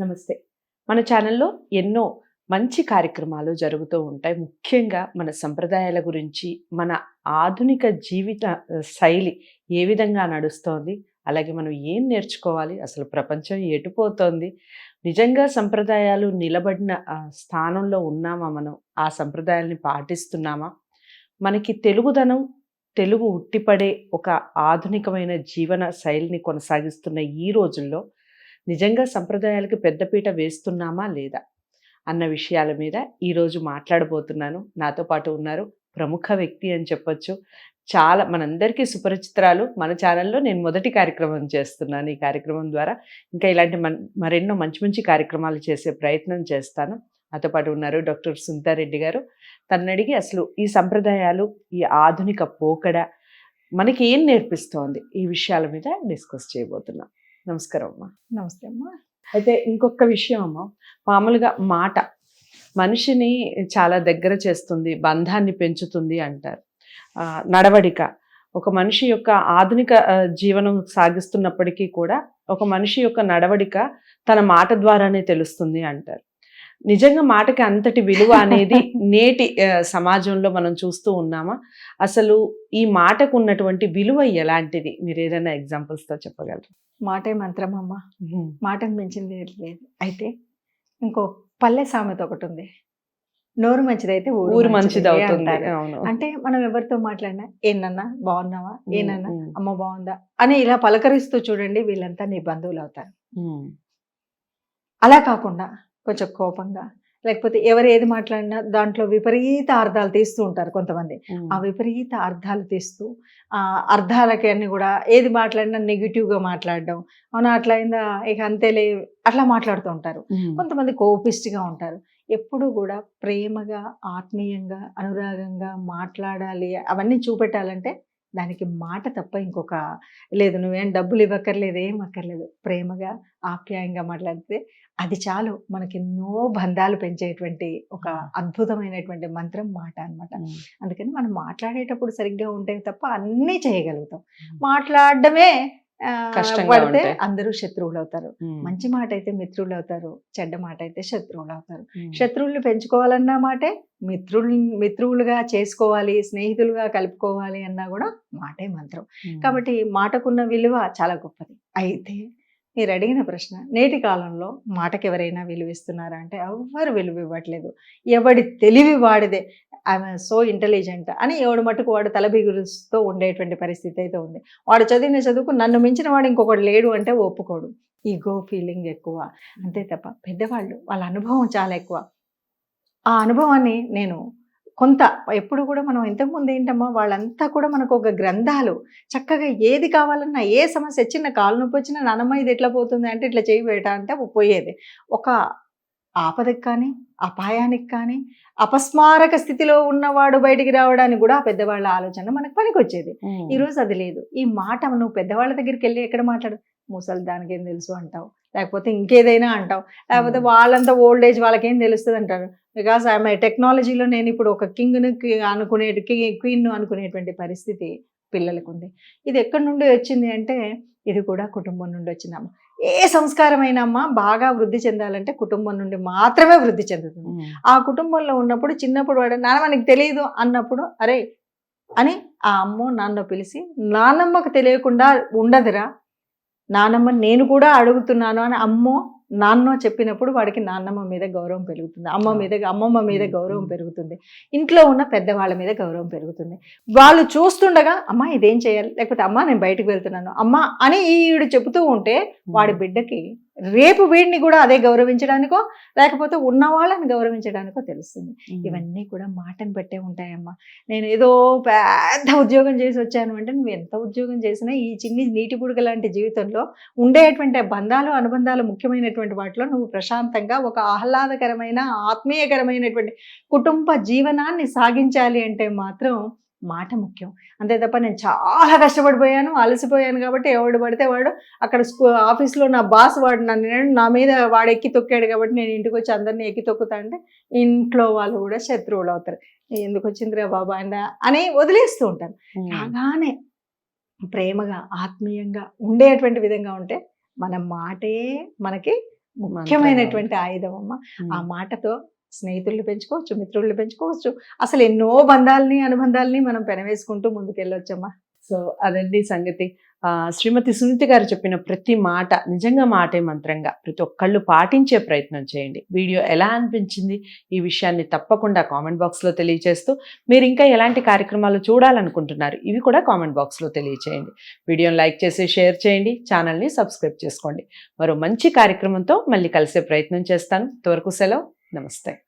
నమస్తే. మన ఛానల్లో ఎన్నో మంచి కార్యక్రమాలు జరుగుతూ ఉంటాయి. ముఖ్యంగా మన సంప్రదాయాల గురించి మన ఆధునిక జీవిత శైలి ఏ విధంగా నడుస్తోంది అలాగే మనం ఏం నేర్చుకోవాలి అసలు ప్రపంచం ఎటుపోతోంది నిజంగా సంప్రదాయాలు నిలబడిన స్థానంలో ఉన్నామా మనం ఆ సంప్రదాయాల్ని పాటిస్తున్నామా? మనకి తెలుగుదనం తెలుగు ఉట్టిపడే ఒక ఆధునికమైన జీవన శైలిని కొనసాగిస్తున్న ఈ రోజుల్లో నిజంగా సంప్రదాయాలకు పెద్దపీట వేస్తున్నామా లేదా అన్న విషయాల మీద ఈరోజు మాట్లాడబోతున్నాను. నాతో పాటు ఉన్నారు ప్రముఖ వ్యక్తి అని చెప్పొచ్చు. చాలా మనందరికీ సుపరిచిత్రాలు. మన ఛానల్లో నేను మొదటి కార్యక్రమం చేస్తున్నాను. ఈ కార్యక్రమం ద్వారా ఇంకా ఇలాంటి మన మరెన్నో మంచి మంచి కార్యక్రమాలు చేసే ప్రయత్నం చేస్తాను. నాతో పాటు ఉన్నారు డాక్టర్ సుంతారెడ్డి గారు. తన్నడిగి అసలు ఈ సంప్రదాయాలు ఈ ఆధునిక పోకడ మనకి ఏం నేర్పిస్తోంది? ఈ విషయాల మీద డిస్కస్ చేయబోతున్నాం. నమస్కారం అమ్మా. నమస్తే అమ్మా. అయితే ఇంకొక విషయం అమ్మ. మామూలుగా మాట మనిషిని చాలా దగ్గర చేస్తుంది బంధాన్ని పెంచుతుంది అంటారు. నడవడిక. ఒక మనిషి యొక్క ఆధునిక జీవనం సాగిస్తున్నప్పటికీ కూడా ఒక మనిషి యొక్క నడవడిక తన మాట ద్వారానే తెలుస్తుంది అంటారు. నిజంగా మాటకి అంతటి విలువ అనేది నేటి సమాజంలో మనం చూస్తూ ఉన్నామా? అసలు ఈ మాటకు ఉన్నటువంటి విలువ ఎలాంటిది? మీరు ఏదైనా examples తో చెప్పగలరు? మాటే మంత్రం అమ్మ మాటను మించింది లేదు. అయితే ఇంకో పల్లె సామెత ఒకటి ఉంది. నోరు మంచిదైతే ఊరు మంచిది అవుతుంది అంటే మనం ఎవరితో మాట్లాడినా ఏనన్నా బాగున్నావా? ఏనన్నా? అమ్మ బాగుందా? అని ఇలా పలకరిస్తూ చూడండి వీళ్ళంతా నీ బంధువులు అవుతారు. అలా కాకుండా కొంచెం కోపంగా. లేకపోతే ఎవరు ఏది మాట్లాడినా దాంట్లో విపరీత అర్థాలు తీస్తూ ఉంటారు కొంతమంది. ఆ విపరీత అర్థాలు తీస్తూ ఆ అర్థాలకి అన్ని కూడా ఏది మాట్లాడినా నెగిటివ్గా మాట్లాడడం అవునా అట్లా అయిందా? ఇక అంతేలే అట్లా మాట్లాడుతూ ఉంటారు. కొంతమంది కోపిస్ట్గా ఉంటారు. ఎప్పుడు కూడా ప్రేమగా ఆత్మీయంగా అనురాగంగా మాట్లాడాలి. అవన్నీ చూపెట్టాలంటే దానికి మాట తప్ప ఇంకొక లేదు నువ్వేం డబ్బులు ఇవ్వక్కర్లేదు ఏం అక్కర్లేదు. ప్రేమగా ఆప్యాయంగా మాట్లాడితే అది చాలు. మనకి ఎన్నో బంధాలు పెంచేటువంటి ఒక అద్భుతమైనటువంటి మంత్రం మాట అన్నమాట. ఉమ్, అందుకని మనం మాట్లాడేటప్పుడు సరిగ్గా ఉంటే తప్ప అన్నీ చేయగలుగుతాం. మాట్లాడడమే పడితే. అందరూ శత్రువులు అవుతారు మంచి మాట అయితే మిత్రులు అవుతారు చెడ్డ మాట అయితే శత్రువులు అవుతారు ఉమ్, శత్రువుల్ని పెంచుకోవాలన్నా మాటే మిత్రులు మిత్రువులుగా చేసుకోవాలి స్నేహితులుగా కలుపుకోవాలి అన్నా కూడా మాటే మంత్రం. కాబట్టి మాటకున్న విలువ చాలా గొప్పది. అయితే మీరు అడిగిన ప్రశ్న నేటి కాలంలో మాటకి ఎవరైనా విలువిస్తున్నారా అంటే ఎవ్వరు విలువ ఇవ్వట్లేదు ఎవడి తెలివి వాడిదే. ఆమె సో ఇంటెలిజెంట్ అని ఎవడు మటుకు వాడు తలబిగురుస్తూ ఉండేటువంటి పరిస్థితి అయితే ఉంది. వాడు చదివిన చదువుకు నన్ను మించిన వాడు ఇంకొకడు లేడు అంటే ఒప్పుకోడు. ఈగో ఫీలింగ్ ఎక్కువ. అంతే తప్ప పెద్దవాళ్ళు వాళ్ళ అనుభవం చాలా ఎక్కువ. ఆ అనుభవాన్ని నేను కొంత. ఎప్పుడు కూడా మనం ఇంతకుముందు ఏంటమ్మా వాళ్ళంతా కూడా మనకు ఒక గ్రంథాలు. చక్కగా ఏది కావాలన్నా ఏ సమస్య వచ్చినా కాలు నొప్పి వచ్చినా నానమ్మ ఇది ఎట్లా పోతుంది? అంటే ఇట్లా చేయి అంటే పోయేది. ఒక ఆపదకి కానీ అపాయానికి కానీ అపస్మారక స్థితిలో ఉన్నవాడు బయటికి రావడానికి కూడా పెద్దవాళ్ళ ఆలోచన మనకు పనికొచ్చేది. ఉమ్, ఈ రోజు అది లేదు. ఈ మాట నువ్వు పెద్దవాళ్ళ దగ్గరికి వెళ్ళి ఎక్కడ మాట్లాడు? ముసలి దానికి ఏం తెలుసు అంటావు. లేకపోతే ఇంకేదైనా అంటావు. లేకపోతే. వాళ్ళంతా ఓల్డ్ ఏజ్ వాళ్ళకేం తెలుస్తుంది అంటారు? బికాస్ ఆమె టెక్నాలజీలో నేను ఇప్పుడు ఒక కింగ్ను అనుకునే క్వీన్ అనుకునేటువంటి పరిస్థితి పిల్లలకు ఉంది ఇది ఎక్కడి నుండి వచ్చింది అంటే ఇది కూడా కుటుంబం నుండి వచ్చిందమ్మ ఏ సంస్కారమైన అమ్మ బాగా వృద్ధి చెందాలంటే కుటుంబం నుండి మాత్రమే వృద్ధి చెందుతుంది. ఆ కుటుంబంలో ఉన్నప్పుడు చిన్నప్పుడు వాడు నాన్న మనకి తెలియదు అన్నప్పుడు అరే అని ఆ అమ్మో నాన్న పిలిచి నాన్నమ్మకు తెలియకుండా ఉండదురా నాన్నమ్మ నేను కూడా అడుగుతున్నాను అని అమ్మో నాన్నో చెప్పినప్పుడు వాడికి నాన్నమ్మ మీద గౌరవం పెరుగుతుంది. అమ్మ మీద అమ్మమ్మ మీద గౌరవం పెరుగుతుంది. ఇంట్లో ఉన్న పెద్దవాళ్ళ మీద గౌరవం పెరుగుతుంది. వాళ్ళు చూస్తుండగా అమ్మ ఇదేం చేయాలి? లేకపోతే అమ్మ నేను బయటకు వెళ్తున్నాను. అమ్మ అని ఈడు చెబుతూ ఉంటే వాడి బిడ్డకి రేపు వీడిని కూడా అదే గౌరవించడానికో లేకపోతే ఉన్న వాళ్ళని గౌరవించడానికో తెలుస్తుంది. ఇవన్నీ కూడా మాటను బట్టే ఉంటాయమ్మా. నేను ఏదో పెద్ద ఉద్యోగం చేసి వచ్చాను అంటే నువ్వు ఎంత ఉద్యోగం చేసినా ఈ చిన్ని నీటి బుడగ లాంటి జీవితంలో ఉండేటువంటి బంధాలు అనుబంధాలు ముఖ్యమైనటువంటి వాటిలో నువ్వు ప్రశాంతంగా ఒక ఆహ్లాదకరమైన ఆత్మీయకరమైనటువంటి కుటుంబ జీవనాన్ని సాగించాలి అంటే మాత్రం మాట ముఖ్యం. అంతే తప్ప నేను చాలా కష్టపడిపోయాను అలసిపోయాను కాబట్టి ఎవడు పడితే వాడు అక్కడ స్కూ ఆఫీస్లో నా బాస్ వాడు నన్ను నా మీద వాడు ఎక్కి తొక్కాడు కాబట్టి నేను ఇంటికి వచ్చి అందరినీ ఎక్కి తొక్కుతా అంటే ఇంట్లో వాళ్ళు కూడా శత్రువులు అవుతారు. ఎందుకు వచ్చిందిరా బాబా అని వదిలేస్తూ ఉంటారు ఉమ్, రాగానే ప్రేమగా ఆత్మీయంగా ఉండేటువంటి విధంగా ఉంటే మన మాటే మనకి ముఖ్యమైనటువంటి ఆయుధం అమ్మ. ఆ మాటతో స్నేహితుల్ని పెంచుకోవచ్చు మిత్రుల్ని పెంచుకోవచ్చు. అసలు ఎన్నో బంధాలని అనుబంధాలని మనం పెనవేసుకుంటూ ముందుకెళ్ళొచ్చమ్మా. సో అదండి సంగతి. శ్రీమతి సునీతి గారు చెప్పిన ప్రతి మాట నిజంగా మాటే మంత్రంగా. ప్రతి ఒక్కళ్ళు పాటించే ప్రయత్నం చేయండి. వీడియో ఎలా అనిపించింది ఈ విషయాన్ని తప్పకుండా కామెంట్ బాక్స్లో తెలియజేస్తూ మీరు ఇంకా ఎలాంటి కార్యక్రమాలు చూడాలనుకుంటున్నారు ఇవి కూడా కామెంట్ బాక్స్లో తెలియచేయండి. వీడియోని లైక్ చేసి షేర్ చేయండి ఛానల్ని సబ్స్క్రైబ్ చేసుకోండి. మరో మంచి కార్యక్రమంతో మళ్ళీ కలిసే ప్రయత్నం చేస్తాను. ఇంతవరకు సెలవు. నమస్తే.